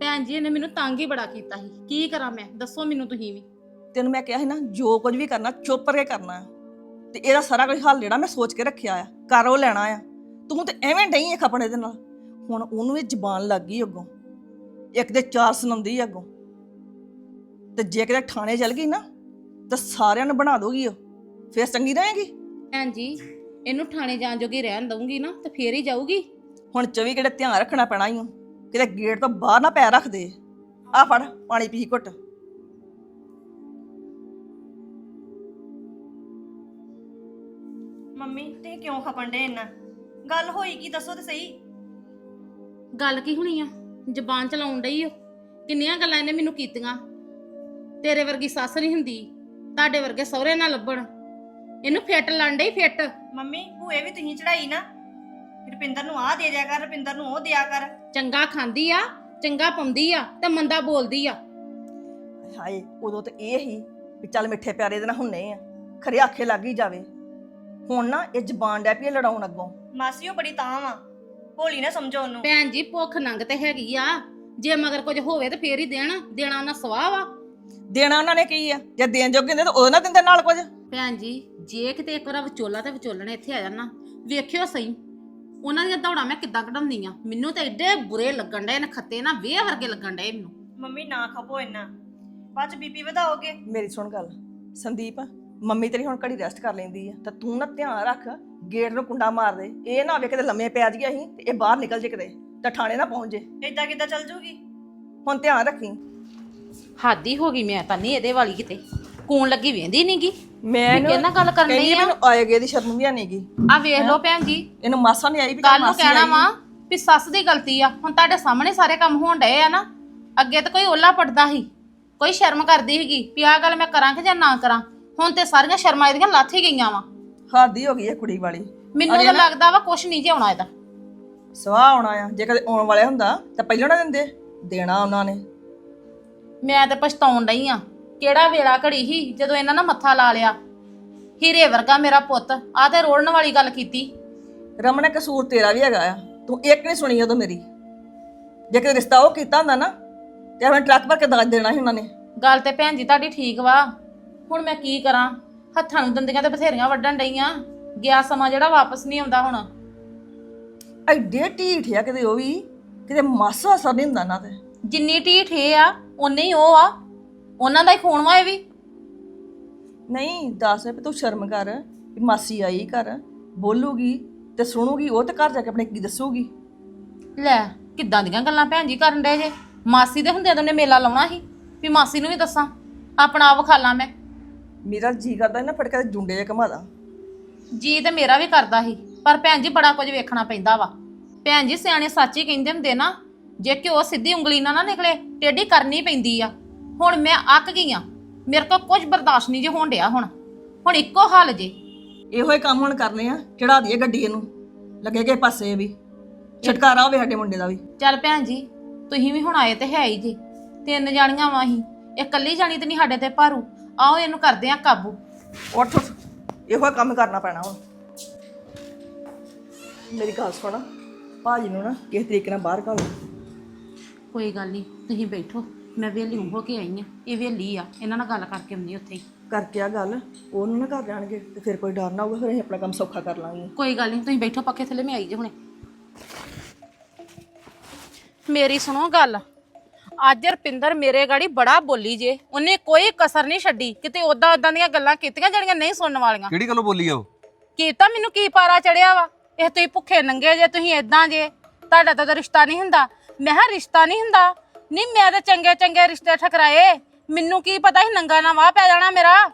ਭੈਣ ਜੀ ਇਹਨੇ ਮੈਨੂੰ ਤੰਗ ਹੀ ਬੜਾ ਕੀਤਾ ਸੀ। ਕੀ ਕਰਾਂ ਮੈਂ? ਦੱਸੋ ਮੈਨੂੰ ਤੁਸੀਂ ਵੀ। ਤੈਨੂੰ ਮੈਂ ਕਿਹਾ ਸੀ ਨਾ ਜੋ ਕੁਝ ਵੀ ਕਰਨਾ ਚੁੱਪ ਕਰਕੇ ਕਰਨਾ। ਆ ਤੇ ਇਹਦਾ ਸਾਰਾ ਕੁਝ ਹੱਲ ਜਿਹੜਾ ਮੈਂ ਸੋਚ ਕੇ ਰੱਖਿਆ ਆ ਕਰ ਉਹ ਲੈਣਾ ਆ। ਤੂੰ ਤੇ ਐਵੇਂ ਡਈ ਹੈ ਖਪਣ ਇਹਦੇ ਨਾਲ। ਹੁਣ ਉਹਨੂੰ ਵੀ ਜ਼ਬਾਨ ਲੱਗ ਗਈ ਅੱਗੋਂ। ਇੱਕ ਦੇ ਚਾਰ ਸੁਣਾਉਂਦੀ ਆ ਅੱਗੋਂ। ਤੇ ਜੇ ਕਿਤੇ ਥਾਣੇ ਚਲ ਗਈ ਨਾ ਤਾਂ ਸਾਰਿਆਂ ਨੂੰ ਬਣਾ ਦੋਗੀ ਉਹ। ਫੇਰ ਚੰਗੀ ਰਹੇਗੀ? ਭੈਣ ਜੀ ਇਹਨੂੰ ਥਾਣੇ ਜਾਣ ਜੋਗੀ ਰਹਿਣ ਦਊਂਗੀ ਨਾ ਤੇ ਫੇਰ ਹੀ ਜਾਊਗੀ। ਹੁਣ 24 ਕਿਹੜੇ ਧਿਆਨ ਰੱਖਣਾ ਪੈਣਾ ਈ ਓ। ਕਿਤੇ ਗੇਟ ਤੋਂ ਬਾਹਰ ਨਾ ਪੈਰ ਰੱਖ ਦੇ। ਆ ਫੜ ਪਾਣੀ ਪੀ ਘੁੱਟ। ਮੰਮੀ ਤੇ ਕਿਉਂ ਖਪਣ ਡੇ ਇੰਨਾ? ਗੱਲ ਹੋਈ ਕੀ? ਦੱਸੋ ਤੇ ਸਹੀ। ਗੱਲ ਕੀ ਹੋਣੀ ਆ? ਜ਼ਬਾਨ ਚਲਾਉਣ ਡਈ ਓ? ਕਿੰਨੀਆਂ ਗੱਲਾਂ ਇਹਨੇ ਮੈਨੂੰ ਕੀਤੀਆਂ? ਤੇਰੇ ਵਰਗੀ ਸੱਸ ਨਹੀਂ ਹੁੰਦੀ ਤੁਹਾਡੇ ਵਰਗੇ ਸਹੁਰੇ ਨਾਲ ਲੱਭਣ। ਇਹਨੂੰ ਫਿੱਟ ਲੰਨ ਡਈ ਫਿੱਟ? ਮੰਮੀ ਭੂਏ ਵੀ ਤੁਸੀਂ ਚੜਾਈ ਨਾ। ਰੁਪਿੰਦਰ ਨੂੰ ਆਹ ਦੇ ਦਿਆ ਕਰ ਰੁਪਿੰਦਰ ਨੂੰ ਉਹ ਦਿਆ ਕਰ। ਚੰਗਾ ਖਾਂਦੀ ਆ ਚੰਗਾ ਪਾਉਂਦੀ ਆ ਤੇ ਮੰਦਾ ਬੋਲਦੀ ਆ। ਹਾਏ ਉਦੋਂ ਤੇ ਇਹ ਹੀ ਵੀ ਚੱਲ ਮਿੱਠੇ ਪਿਆਰੇ ਦੇ ਨਾਲ ਹੁੰਨੇ ਆ। ਖਰੇ ਆਖੇ ਲੱਗ ਹੀ ਜਾਵੇ। ਹੁਣ ਨਾ ਇਹ ਜ਼ਬਾਨ ਡੈ ਪਈ ਆ ਲੜਾਉਣ ਅੱਗੋਂ। ਮਾਸੀ ਉਹ ਬੜੀ ਤਾਂ ਵਾ। ਭੋਲੀ ਨਾ ਸਮਝੋ ਉਹਨੂੰ। ਭੈਣ ਜੀ ਭੁੱਖ ਨੰਗ ਤੇ ਹੈਗੀ ਆ। ਜੇ ਮਗਰ ਕੁਝ ਹੋਵੇ ਤੇ ਫੇਰ ਹੀ ਦੇਣ। ਦੇਣਾ ਉਹਨਾਂ ਸਵਾਹ ਵਾ। ਦੇਣਾ ਉਹਨਾਂ ਨੇ ਕੀ ਆ? ਜੇ ਦੇਣ ਜੋਗੇ ਹੁੰਦੇ ਤਾਂ ਉਹ ਨਾ ਦਿੰਦੇ ਨਾਲ ਕੁਝ। ਭੈਣ ਜੀ ਜੇ ਕਿਤੇ ਇੱਕ ਵਾਰ ਵਿਚੋਲਾ ਤੇ ਵਿਚੋਲਣੇ ਇੱਥੇ ਆ ਜਾਣਾ ਵੇਖਿਓ ਸਹੀ। ਉਹਨਾਂ ਦੀਆਂ ਦੌੜਾਂ ਮੈਂ ਕਿੱਦਾਂ ਕਢਾਉਂਦੀ ਆ? ਮੈਨੂੰ ਤਾਂ ਐਡੇ ਬੁਰੇ ਲੱਗਣ ਡਏ ਨਖੱਤੇ ਨਾ ਵੇਹ ਵਰਗੇ ਲੱਗਣ ਡਏ ਮੈਨੂੰ। ਮੰਮੀ ਨਾ ਖਪੋ ਇੰਨਾ। ਬਾਅਦ ਚ ਬੀਪੀ ਵਧਾਓਗੇ। ਮੇਰੀ ਸੁਣ ਗੱਲ। ਸੰਦੀਪ ਮੰਮੀ ਤੇਰੀ ਹੁਣ ਘੜੀ ਰੈਸਟ ਕਰ ਲੈਂਦੀ ਆ। ਤਾਂ ਤੂੰ ਨਾ ਧਿਆਨ ਰੱਖ। ਗੇਟ ਨੂੰ ਕੁੰਡਾ ਮਾਰ ਦੇ। ਇਹ ਨਾ ਹੋਵੇ ਕਿਤੇ ਲੰਮੇ ਪੈ ਜਾਈਏ ਅਸੀਂ ਤੇ ਇਹ ਬਾਹਰ ਨਿਕਲ ਜੇ ਕਿਤੇ ਤਾਂ ਥਾਣੇ ਨਾ ਪਹੁੰਚ ਜੇ। ਇਦਾਂ ਕਿੱਦਾਂ ਚੱਲ ਜੂਗੀ? ਹੁਣ ਧਿਆਨ ਰੱਖੀ। ਹੱਦ ਹੀ ਹੋ ਗਈ ਮੈਂ ਤਾਂ ਨਹੀਂ ਇਹਦੇ ਵਾਲੀ ਕਿਤੇ। ਕੂਣ ਲੱਗੀ ਵੇਂਦੀ ਨਹੀਂਗੀ ਮੈਂ ਕਿਹਨਾਂ ਨਾਲ ਗੱਲ ਕਰਨ ਕਹਿੰਦੀ ਡਈ ਆ? ਮੈਨੂੰ ਆਏਗੇ ਦੀ ਸ਼ਰਮ ਵੀ ਨਹੀਂਗੀ ਆ ਵੇਖ ਲਓ ਭੈਣ ਜੀ। ਇਹਨੂੰ ਮਾਸਾ ਨਹੀਂ ਆਈ ਵੀ ਕੱਲ ਨੂੰ ਮਾਸੀ ਕਹਿਣਾ ਆਈ। ਵਾ ਵੀ ਸੱਸ ਦੀ ਗਲਤੀ ਆ। ਹੁਣ ਤੁਹਾਡੇ ਸਾਹਮਣੇ ਸਾਰੇ ਕੰਮ ਹੋਣ ਡਏ ਆ ਨਾ। ਅੱਗੇ ਤਾਂ ਕੋਈ ਓਲਾ ਪੜਦਾ ਸੀ। ਕੋਈ ਸ਼ਰਮ ਕਰਦੀ ਸੀਗੀ ਵੀ ਆਹ ਗੱਲ ਮੈਂ ਕਰਾਂ ਕਿ ਜਾਂ ਨਾ ਕਰਾਂ। ਹੁਣ ਤੇ ਸਾਰੀਆਂ ਸ਼ਰਮਾਂ ਇਹਦੀਆਂ ਲੱਥ ਹੀ ਗਈਆਂ ਵਾ। ਹੱਦ ਹੀ ਗਈ ਹੈ ਕੁੜੀ ਵਾਲੀ। ਮੈਨੂੰ ਤਾਂ ਲੱਗਦਾ ਵਾ ਕੁਛ ਨਹੀਂ ਜੇ ਆਉਣਾ ਇਹਦਾ। ਸਵਾਹ ਆਉਣਾ ਆ ਜੇ ਕਦੇ ਆਉਣ ਵਾਲੇ ਹੁੰਦਾ ਤਾਂ ਪਹਿਲਾਂ ਨਾ ਦਿੰਦੇ ਦੇਣਾ ਉਹਨਾਂ ਨੇ। ਮੈਂ ਤੇ ਪਛਤਾਉਣ ਡਈ ਆ ਕਿਹੜਾ ਵੇਲਾ ਘੜੀ ਸੀ ਜਦੋਂ ਇਹਨਾਂ ਨੇ ਮੱਥਾ ਲਾ ਲਿਆ। ਹੀਰੇ ਵਰਗਾ ਮੇਰਾ ਪੁੱਤ ਆ ਤੇ ਰੋੜਨ ਵਾਲੀ ਗੱਲ ਕੀਤੀ। ਰਮਨ ਕਸੂਰ ਤੇਰਾ ਵੀ ਹੈਗਾ ਆ ਤੂੰ ਇੱਕ ਨਹੀਂ ਸੁਣੀ ਉਦੋਂ ਮੇਰੀ। ਜੇ ਕਦੇ ਰਿਸ਼ਤਾ ਉਹ ਕੀਤਾ ਹੁੰਦਾ ਨਾ ਤੇ ਆਪਣੇ ਟਰੱਕ ਭਰ ਕੇ ਦਾਜ ਦੇਣਾ ਸੀ ਉਹਨਾਂ ਨੇ। ਗੱਲ ਤੇ ਭੈਣ ਜੀ ਤੁਹਾਡੀ ਠੀਕ ਵਾ ਹੁਣ ਮੈਂ ਕੀ ਕਰਾਂ? ਹੱਥਾਂ ਨੂੰ ਦੰਦੀਆਂ ਤੇ ਬਥੇਰੀਆਂ ਵੱਢਣ ਡਈਆਂ। ਗਿਆ ਸਮਾਂ ਜਿਹੜਾ ਵਾਪਸ ਨਹੀਂ ਆਉਂਦਾ ਹੁਣ। ਐਡੇ ਢੀਠ ਆ ਕਿਤੇ ਉਹ ਵੀ। ਕਿਤੇ ਮਾਸਾ ਅਸਰ ਨਹੀਂ ਹੁੰਦਾ ਨਾ ਤੇ। ਜਿੰਨੀ ਢੀਠ ਇਹ ਆ ਉਨੇ ਹੀ ਉਹ ਆ। ਉਹਨਾਂ ਦਾ ਹੀ ਖੂਨ ਵਾ ਇਹ ਵੀ। ਨਹੀਂ ਦੱਸ ਵੀ ਤੂੰ ਸ਼ਰਮ ਕਰ ਵੀ ਮਾਸੀ ਆਈ ਘਰ। ਬੋਲੂਗੀ ਤੇ ਸੁਣੂਗੀ ਉਹ ਤੇ ਘਰ ਜਾ ਕੇ ਆਪਣੇ ਕੀ ਦੱਸੂਗੀ। ਲੈ ਕਿੱਦਾਂ ਦੀਆਂ ਗੱਲਾਂ ਭੈਣ ਜੀ ਕਰਨ ਡੇ ਜੇ? ਮਾਸੀ ਦੇ ਹੁੰਦਿਆਂ ਤਾਂ ਉਹਨੇ ਮੇਲਾ ਲਾਉਣਾ ਸੀ। ਵੀ ਮਾਸੀ ਨੂੰ ਵੀ ਦੱਸਾਂ। ਆਪਣਾ ਆਪ ਖਾਲਾਂ ਮੈਂ। ਮੇਰਾ ਜੀ ਕਰਦਾ ਨਾ ਫੜ ਕੇ ਜੁੰਡੇ ਜੇ ਘਮਾਦਾ ਜੀ ਤੇ ਮੇਰਾ ਵੀ ਕਰਦਾ ਸੀ ਪਰ ਭੈਣ ਜੀ ਬੜਾ ਕੁਝ ਵੇਖਣਾ ਪੈਂਦਾ ਵਾ। ਭੈਣ ਜੀ ਸਿਆਣੇ ਸੱਚ ਹੀ ਕਹਿੰਦੇ ਹੁੰਦੇ ਨਾ ਜੇ ਘਿਓ ਸਿੱਧੀ ਉਂਗਲੀ ਨਾਲ ਨਾ ਨਿਕਲੇ ਟੇਢੀ ਕਰਨੀ ਪੈਂਦੀ ਆ। ਹੁਣ ਮੈਂ ਅੱਕ ਗਈ ਆ ਮੇਰੇ ਕੋਲ ਕੁਝ ਬਰਦਾਸ਼ਤ ਨਹੀਂ ਜੇ ਹੋਣ ਡਿਆ ਹੁਣ। ਹੁਣ ਇੱਕੋ ਹੱਲ ਜੇ। ਇਹੋ ਹੀ ਕੰਮ ਹੁਣ ਕਰਨੇ ਆ ਚੜਾ ਦਈਏ ਗੱਡੀ ਇਹਨੂੰ। ਲੱਗੇ ਕਿਸੇ ਪਾਸੇ ਵੀ। ਛਟਕਾਰਾ ਹੋਵੇ ਸਾਡੇ ਮੁੰਡੇ ਦਾ ਵੀ। ਚੱਲ ਭੈਣ ਜੀ ਤੁਸੀਂ ਵੀ ਹੁਣ ਆਏ ਤੇ ਹੈ ਹੀ ਜੀ। ਤਿੰਨ ਜਾਣੀਆਂ ਵਾਂ ਅਸੀਂ ਇਹ ਇਕੱਲੀ ਜਾਣੀ ਤੇ ਨਹੀਂ ਸਾਡੇ ਤੇ ਭਾਰੂ। ਆਓ ਇਹਨੂੰ ਕਰਦੇ ਆ ਕਾਬੂ। ਉੱਠ ਉੱਠ। ਇਹੋ ਹੀ ਕੰਮ ਕਰਨਾ ਪੈਣਾ ਹੁਣ ਮੇਰੀ ਗੱਲ ਸੁਣ। ਭਾਜੀ ਨੂੰ ਨਾ ਕਿਸੇ ਤਰੀਕੇ ਨਾਲ ਬਾਹਰ ਘਾਲੋ। ਕੋਈ ਗੱਲ ਨਹੀਂ ਤੁਸੀਂ ਬੈਠੋ। ਮੈਂ ਵੇਲੀ ਹੋ ਕੇ ਆਈ ਆ। ਇਹ ਵੇਲੀ ਆ ਇਹਨਾਂ ਨਾਲ ਗੱਲ ਕਰਕੇ ਆਉਂਦੀ ਉੱਥੇ ਹੀ। ਕਰਕੇ ਆ ਗੱਲ ਉਹਨੂੰ ਨਾ ਘਰ ਜਾਣਗੇ ਤੇ ਫਿਰ ਕੋਈ ਡਰ ਨਾ ਹੋਊਗਾ ਫਿਰ ਅਸੀਂ ਆਪਣਾ ਕੰਮ ਸੌਖਾ ਕਰ ਲਾਂਗੇ। ਕੋਈ ਗੱਲ ਨਹੀਂ ਤੁਸੀਂ ਬੈਠੋ ਪੱਕੇ ਥੱਲੇ ਮੈਂ ਆਈ ਜੇ ਹੁਣੇ। ਮੇਰੀ ਸੁਣੋ ਗੱਲ। ਅੱਜ ਰਪਿੰਦਰ ਮੇਰੇ ਗਾੜੀ ਬੜਾ ਬੋਲੀ ਜੇ। ਉਹਨੇ ਕੋਈ ਕਸਰ ਨਹੀਂ ਛੱਡੀ। ਕਿਤੇ ਉਦਾਂ ਉਦਾਂ ਦੀਆਂ ਗੱਲਾਂ ਕੀਤੀਆਂ ਜਿਹੜੀਆਂ ਨਹੀਂ ਸੁਣਨ ਵਾਲੀਆਂ। ਕਿਹੜੀ ਗੱਲੋਂ ਬੋਲੀ ਆ ਉਹ? ਕੀਤਾ ਮੈਨੂੰ ਕੀ ਪਾਰਾ ਚੜਿਆ ਵਾ? ਇਹ ਤੁਸੀਂ ਭੁੱਖੇ ਨੰਗੇ ਜੇ ਤੁਸੀਂ ਇਦਾਂ ਜੇ। ਤੁਹਾਡਾ ਤਾਂ ਰਿਸ਼ਤਾ ਨਹੀਂ ਹੁੰਦਾ। ਮੈਂ ਕਿਹਾ ਰਿਸ਼ਤਾ ਨਹੀਂ ਹੁੰਦਾ। ਨਹੀਂ ਮੈਂ ਤਾਂ ਚੰਗੇ ਚੰਗੇ ਰਿਸ਼ਤੇ ਠਕਰਾਏ। ਮੈਨੂੰ ਕੀ ਪਤਾ ਸੀ ਨੰਗਾ ਨਾ ਵਾਹ ਪੈ ਜਾਣਾ ਮੇਰਾ?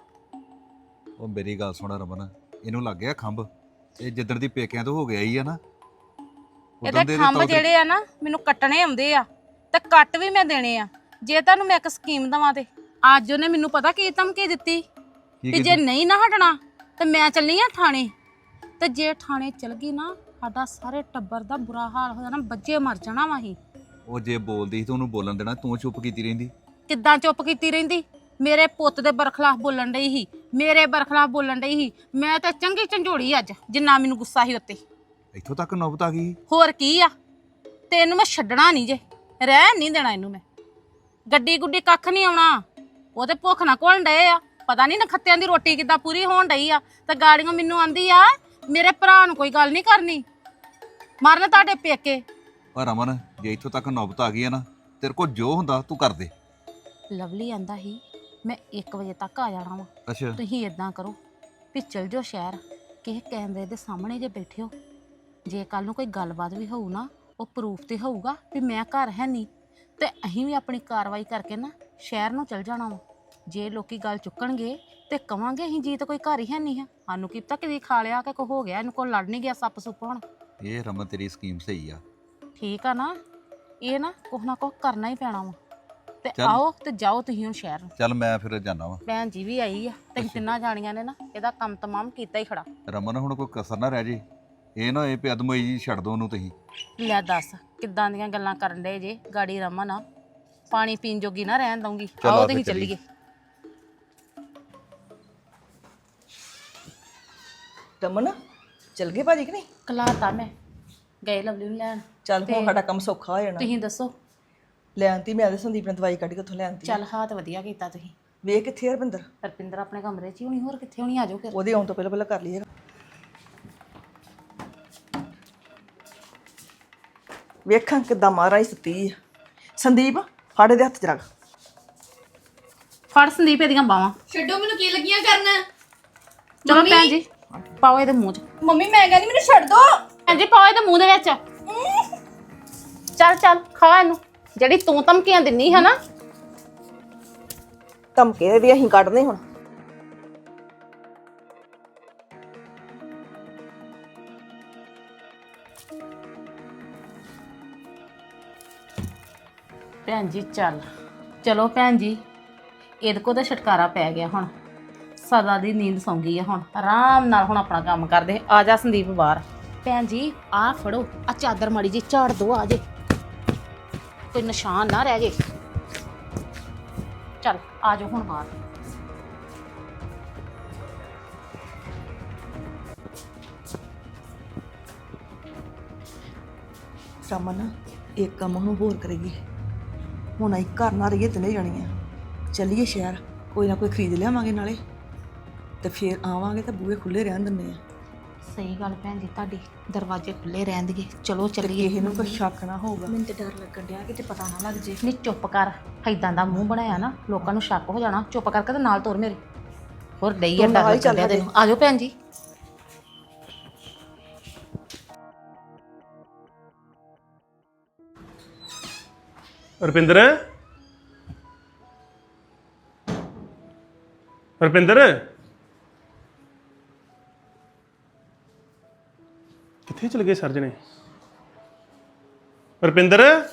ਉਹ ਮੇਰੀ ਗੱਲ ਸੁਣ ਰਮਨ। ਇਹਨੂੰ ਲੱਗ ਗਿਆ ਖੰਭ। ਇਹ ਜਿੱਦਣ ਦੀ ਪੇਕਿਆਂ ਤੋਂ ਹੋ ਗਿਆ ਹੀ ਆ ਨਾ। ਦੇ ਇਹਦੇ ਇਹਦੇ ਖੰਭ ਤੌਰ ਤੇ- ਜਿਹੜੇ ਆ ਨਾ ਮੈਨੂੰ ਕੱਟਣੇ ਆਉਂਦੇ ਆ। ਤੇ ਕੱਟ ਵੀ ਮੈਂ ਦੇਣੇ ਆ। ਜੇ ਤੁਹਾਨੂੰ ਮੈਂ ਇੱਕ ਸਕੀਮ ਦਵਾਂ ਤੇ ਅੱਜ ਉਹਨੇ ਮੈਨੂੰ ਪਤਾ ਕੀ ਧਮਕੀ ਦਿੱਤੀ? ਕੀ ਜੇ ਨਹੀਂ ਨਾ ਹਟਣਾ ਤੇ ਮੈਂ ਚੱਲਣੀ ਆ ਥਾਣੇ। ਤੇ ਜੇ ਥਾਣੇ ਚਲ ਗਈ ਨਾ ਸਾਡਾ ਸਾਰੇ ਟੱਬਰ ਦਾ ਬੁਰਾ ਹਾਲ ਹੋ ਜਾਣਾ ਬੱਚੇ ਮਰ ਜਾਣਾ ਵਾ ਹੀ ਉਹ ਜੇ ਬੋਲਦੀ ਤਾਂ ਉਹਨੂੰ ਬੋਲਣ ਦੇਣਾ ਤੂੰ ਚੁੱਪ ਕੀਤੀ ਰਹਿੰਦੀ? ਕਿੱਦਾਂ ਚੁੱਪ ਕੀਤੀ ਰਹਿੰਦੀ? ਮੇਰੇ ਪੁੱਤ ਦੇ ਬਰਖਲਾਫ ਬੋਲਣ ਡਈ ਸੀ ਮੇਰੇ ਬਰਖਲਾਫ ਬੋਲਣ ਡਈ ਸੀ। ਮੈਂ ਤਾਂ ਚੰਗੀ ਝੰਜੋੜੀ ਅੱਜ ਜਿੰਨਾ ਮੈਨੂੰ ਗੁੱਸਾ ਸੀ ਉੱਤੇ। ਇੱਥੋਂ ਤੱਕ ਨੌਬਤ ਆ ਗਈ? ਹੋਰ ਕੀ ਆ? ਤੇ ਇਹਨੂੰ ਮੈਂ ਛੱਡਣਾ ਨਹੀਂ ਜੇ। ਰਹਿ ਨਹੀਂ ਦੇਣਾ ਇਹਨੂੰ ਮੈਂ। ਗੱਡੀ ਗੁੱਡੀ ਕੱਖ ਨਹੀਂ ਆਉਣਾ। ਉਹ ਤੇ ਭੁੱਖ ਨਾ ਕੋਲ ਡਏ ਆ। ਪਤਾ ਨਹੀਂ ਨਖੱਤਿਆਂ ਦੀ ਰੋਟੀ ਕਿੱਦਾਂ ਪੂਰੀ ਹੋਣ ਡਈ ਆ। ਤੇ ਗਾੜੀਆਂ ਮੈਨੂੰ ਆਂਦੀ ਆ ਮੇਰੇ ਭਰਾ ਨੂੰ ਕੋਈ ਗੱਲ ਨਹੀਂ ਕਰਨੀ। ਮਰਨ ਤੁਹਾਡੇ ਪੇਕੇ। ਪਰ ਰਮਨ ਜੇ ਇੱਥੋਂ ਤੱਕ ਨੌਬਤ ਆ ਗਈ ਆ ਨਾ ਤੇਰੇ ਕੋਲ ਜੋ ਹੁੰਦਾ ਤੂੰ ਕਰ ਦੇ। ਲਵਲੀ ਆਂਦਾ ਸੀ ਮੈਂ 1 ਵਜੇ ਤੱਕ ਆ ਜਾਣਾ ਵਾ। ਅੱਛਾ। ਤੁਸੀਂ ਇਦਾਂ ਕਰੋ ਵੀ ਚਲ ਜਾਓ ਸ਼ਹਿਰ। ਕਿਸੇ ਕੈਮਰੇ ਦੇ ਸਾਹਮਣੇ ਜੇ ਬੈਠੇ ਹੋ। ਜੇ ਕੱਲ ਨੂੰ ਕੋਈ ਗੱਲਬਾਤ ਵੀ ਹੋਊ ਨਾ ਉਹ ਪ੍ਰੂਫ ਤੇ ਹੋਊਗਾ ਵੀ ਮੈਂ ਘਰ ਹੈ ਨਹੀਂ। ਤੇ ਅਸੀਂ ਵੀ ਆਪਣੀ ਕਾਰਵਾਈ ਕਰਕੇ ਨਾ ਸ਼ਹਿਰ ਨੂੰ ਚਲ ਜਾਣਾ ਵਾ। ਜੇ ਲੋਕੀ ਗੱਲ ਚੁੱਕਣਗੇ ਤੇ ਕਵਾਂਗੇ ਅਸੀਂ ਜੀਤ ਕੋਈ ਘਰ ਹੀ ਹੈ ਨਹੀਂ ਸਾਨੂੰ ਕੀ ਪਤਾ ਕਿਦੀ ਖਾ ਲਿਆ ਕਿ ਕੋ ਹੋ ਗਿਆ ਇਹਨੂੰ ਕੋਈ ਲੜ ਨਹੀਂ ਗਿਆ ਸੱਪ ਸੁੱਪ ਹੁਣ। ਇਹ ਰਮਨ ਤੇਰੀ ਸਕੀਮ ਸਹੀ ਆ। ਠੀਕ ਆ ਨਾ ਇਹ ਨਾ ਕੁਛ ਨਾ ਕੁਛ ਕਰਨਾ ਹੀ ਪੈਣਾ ਵਾ। ਤੇ ਚੱਲ। ਆਓ ਤੇ ਜਾਓ ਤੁਸੀਂ ਹੁਣ ਸ਼ਹਿਰ ਨੂੰ। ਚੱਲ ਮੈਂ ਫਿਰ ਜਾਣਾ ਵਾ। ਭੈਣ ਜੀ ਵੀ ਆਈ ਆ ਤੇ ਅਸੀਂ ਤਿੰਨਾਂ ਜਾਣੀਆਂ ਨੇ ਨਾ ਇਹਦਾ ਕੰਮ ਤਮਾਮ ਕੀਤਾ ਹੀ ਖੜਾ। ਰਮਨ ਹੁਣ ਕੋਈ ਕਸਰ ਨਾ ਰਹਿ ਜੇ। ਇਹ ਨਾ ਇਹ ਵੀ ਅਦਮੋਈ ਜੀ ਛੱਡ ਦੋ ਉਹਨੂੰ ਤੁਸੀਂ। ਲੈ ਦੱਸ ਕਿੱਦਾਂ ਦੀਆਂ ਗੱਲਾਂ ਕਰਨ ਦੇ ਜੇ? ਗਾੜੀ ਰਮਨ ਆ। ਪਾਣੀ ਪੀਣ ਜੋਗੀ ਨਾ ਰਹਿਣ ਦਊਂਗੀ। ਚਲੋ ਆਓ ਫਿਰ ਤੁਸੀਂ ਚੱਲੀਏ। ਚੱਲੀਏ। ਚਲ ਗਏ ਭਾਜੀ ਕਿ ਨਹੀਂ? ਕਲਾਤਾ ਮੈਂ। ਗਏ ਲਵਲੀ ਨੂੰ ਲੈਣ। ਚੱਲ ਹੁਣ ਤੇ- ਸਾਡਾ ਕੰਮ ਸੌਖਾ ਹੋ ਜਾਣਾ। ਤੁਸੀਂ ਦੱਸੋ। ਲੈਣਤੀ ਮੈਂ ਤੇ ਸੰਦੀਪ ਨੇ ਦਵਾਈ ਕੱਢ ਕੇ ਉੱਥੋਂ ਲੈਣਤੀ ਚੱਲ ਹਾਤ ਵਧੀਆ ਕੀਤਾ ਤੁਸੀਂ। ਵੇਖ ਕਿੱਥੇ ਆ ਰਵਿੰਦਰ? ਰਪਿੰਦਰ ਆਪਣੇ ਕਮਰੇ 'ਚ ਹੀ ਹੋਣੀ ਹੋਰ ਕਿੱਥੇ ਹੋਣੀ? ਆ ਜਾਓ ਫਿਰ। ਉਹਦੇ ਆਉਣ ਤੋਂ ਪਹਿਲਾਂ ਪਹਿਲਾਂ ਕਰ ਲਈਏ। ਵੇਖਾਂ ਕਿੱਦਾਂ ਮਾਰਾਂ ਹੀ ਸੁੱਤੀ ਆ। ਸੰਦੀਪ ਫੜ ਦੇ ਹੱਥ ਚ ਰੱਖ। ਫੜ ਸੰਦੀਪ ਇਹਦੀਆਂ ਬਾਵਾਂ ਛੱਡੋ ਮੈਨੂੰ ਕੀ ਲੱਗੀਆਂ ਕਰਨ? ਚਲੋ ਭੈਣ ਜੀ ਪਾਓ ਇਹਦੇ ਮੂੰਹ 'ਚ। ਮੰਮੀ ਮੈਂ ਕਹਿੰਦੀ ਮੈਨੂੰ ਛੱਡ ਦੋ। ਭੈਣ ਜੀ ਪਾਓ ਇਹਦੇ ਮੂੰਹ ਦੇ ਵਿੱਚ। ਚੱਲ ਚੱਲ ਖਾ ਇਹਨੂੰ। ਜਿਹੜੀ ਤੂੰ ਧਮਕੀਆਂ ਦਿੰਨੀ ਹੈ ਨਾ। ਧਮਕੇ ਵੀ ਅਸੀਂ ਕੱਢਨੇ ਹੁਣ। ਭੈਣ ਜੀ ਚੱਲ। ਚਲੋ ਭੈਣ ਜੀ ਇਹਦੇ ਕੋ ਤਾਂ ਛਟਕਾਰਾ ਪੈ ਗਿਆ ਹੁਣ। ਸਦਾ ਦੀ ਨੀਂਦ ਸੌਂ ਗਈ ਆ ਹੁਣ। ਆਰਾਮ ਨਾਲ ਹੁਣ ਆਪਣਾ ਕੰਮ ਕਰਦੇ। ਆ ਜਾ ਸੰਦੀਪ ਬਾਹਰ। ਭੈਣ ਜੀ ਆ ਫੜੋ। ਆ ਚਾਦਰ ਮਾੜੀ ਜੀ ਝਾੜ ਦੋ ਆ ਜੇ। ਕੋਈ ਨਿਸ਼ਾਨ ਨਾ ਰਹਿ ਜੇ। ਚੱਲ ਆ ਜਾਓ ਹੁਣ ਬਾਹਰ। ਰਮਨ ਇੱਕ ਕੰਮ ਨੂੰ ਹੋਰ ਕਰੇਗੀ। ਹੁਣ ਅਸੀਂ ਘਰ ਨਾ ਰਹੀਏ ਤਿੰਨੇ ਜਾਣੀਆਂ। ਚੱਲੀਏ ਸ਼ਹਿਰ ਕੋਈ ਨਾ ਕੋਈ ਖਰੀਦ ਲਿਆਵਾਂਗੇ ਨਾਲੇ। ਤੇ ਫੇਰ ਆਵਾਂਗੇ ਤਾਂ ਬੂਹੇ ਖੁੱਲੇ ਰਹਿਣ ਦਿੰਦੇ ਆ। ਸਹੀ ਗੱਲ ਭੈਣ ਜੀ ਤੁਹਾਡੀ ਦਰਵਾਜ਼ੇ ਖੁੱਲੇ ਰਹਿਣ ਦੇਗੇ ਚਲੋ ਚੱਲੀਏ। ਕਿਸੇ ਨੂੰ ਕੋਈ ਸ਼ੱਕ ਨਾ ਹੋਊਗਾ। ਮੈਨੂੰ ਤੇ ਡਰ ਲੱਗਣ ਡਿਆ ਕਿਤੇ ਪਤਾ ਨਾ ਲੱਗ ਜੇ। ਨਹੀਂ ਚੁੱਪ ਕਰ। ਐਦਾਂ ਦਾ ਮੂੰਹ ਬਣਾਇਆ ਨਾ ਲੋਕਾਂ ਨੂੰ ਸ਼ੱਕ ਹੋ ਜਾਣਾ। ਚੁੱਪ ਕਰਕੇ ਤੇ ਨਾਲ ਤੁਰ ਮੇਰੇ। ਹੋਰ ਡਈ ਆ ਡਰ ਲੱਗਣ ਡਿਆ ਤੈਨੂੰ। ਆਜੋ ਭੈਣ ਜੀ। ਰੁਪਿੰਦਰ? ਰੁਪਿੰਦਰ? ਕਿੱਥੇ ਚਲੇ ਗਏ ਸਰਜਣੇ? ਰੁਪਿੰਦਰ?